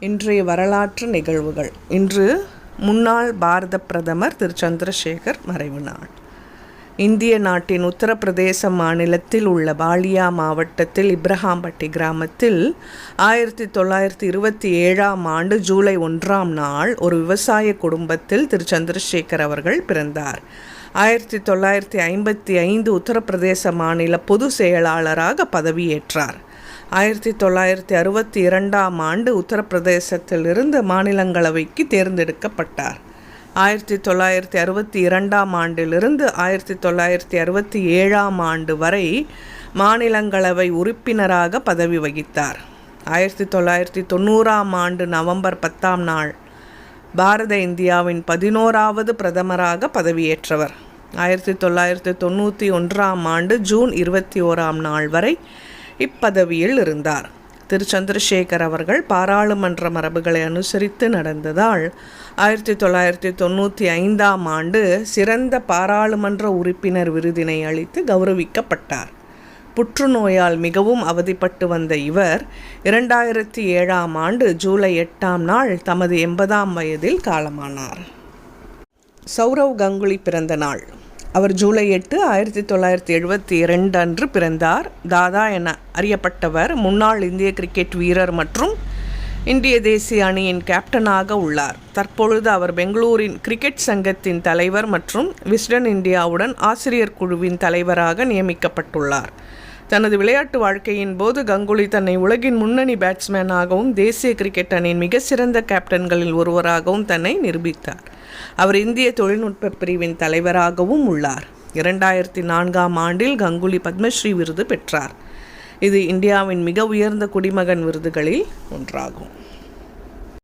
இன்றைய வரலாற்று நிகழ்வுகள். இன்று முன்னாள் பாரத பிரதமர் திரு. சந்திரசேகர் மறைவு நாள். இந்திய நாட்டின் உத்தரப்பிரதேச மாநிலத்தில் உள்ள பாலியா மாவட்டத்தில் இப்ரஹாம்பட்டி கிராமத்தில் ஆயிரத்தி தொள்ளாயிரத்தி இருபத்தி ஏழாம் ஆண்டு ஜூலை ஒன்றாம் நாள் ஒரு விவசாய குடும்பத்தில் திரு. சந்திரசேகர் அவர்கள் பிறந்தார். ஆயிரத்தி தொள்ளாயிரத்தி ஐம்பத்தி ஐந்து உத்தரப்பிரதேச மாநில பொது செயலாளராக பதவியேற்றார். ஆயிரத்தி தொள்ளாயிரத்தி அறுபத்தி இரண்டாம் ஆண்டு உத்தரப்பிரதேசத்திலிருந்து மாநிலங்களவைக்கு தேர்ந்தெடுக்கப்பட்டார். ஆயிரத்தி தொள்ளாயிரத்தி அறுபத்தி இரண்டாம் ஆண்டிலிருந்து ஆயிரத்தி தொள்ளாயிரத்தி அறுபத்தி ஏழாம் ஆண்டு வரை மாநிலங்களவை உறுப்பினராக பதவி வகித்தார். ஆயிரத்தி தொள்ளாயிரத்தி தொண்ணூறாம் ஆண்டு நவம்பர் பத்தாம் நாள் பாரத இந்தியாவின் பதினோராவது பிரதமராக பதவியேற்றவர். ஆயிரத்தி தொள்ளாயிரத்தி தொண்ணூற்றி ஒன்றாம் ஆண்டு ஜூன் இருபத்தி ஓராம் நாள் வரை இப்பதவியில் இருந்தார். திரு. சந்திரசேகர் அவர்கள் பாராளுமன்ற மரபுகளை அனுசரித்து நடந்ததால் ஆயிரத்தி தொள்ளாயிரத்தி தொண்ணூற்றி ஐந்தாம் ஆண்டு சிறந்த பாராளுமன்ற உறுப்பினர் விருதினை அளித்து கௌரவிக்கப்பட்டார். புற்றுநோயால் மிகவும் அவதிப்பட்டு வந்த இவர் இரண்டாயிரத்தி ஏழாம் ஆண்டு ஜூலை எட்டாம் நாள் தமது எண்பதாம் வயதில் காலமானார். சௌரவ் கங்குலி பிறந்த நாள். அவர் ஜூலை எட்டு ஆயிரத்தி தொள்ளாயிரத்தி எழுபத்தி இரண்டு அன்று பிறந்தார். தாதா என அறியப்பட்டவர் முன்னாள் இந்திய கிரிக்கெட் வீரர் மற்றும் இந்திய தேசிய அணியின் கேப்டனாக உள்ளார். தற்பொழுது அவர் பெங்களூரின் கிரிக்கெட் சங்கத்தின் தலைவர் மற்றும் விஸ்டன் இந்தியாவுடன் ஆசிரியர் குழுவின் தலைவராக நியமிக்கப்பட்டுள்ளார். தனது விளையாட்டு வாழ்க்கையின் போது கங்குலி தன்னை உலகின் முன்னணி பேட்ஸ்மேனாகவும் தேசிய கிரிக்கெட் அணியின் மிக சிறந்த கேப்டன்களில் ஒருவராகவும் தன்னை நிரூபித்தார். அவர் இந்திய தொழில்நுட்ப பிரிவின் தலைவராகவும் உள்ளார். இரண்டாயிரத்தி நான்காம் ஆண்டில் கங்குலி பத்மஸ்ரீ விருது பெற்றார். இது இந்தியாவின் மிக உயர்ந்த குடிமகன் விருதுகளில் ஒன்றாகும்.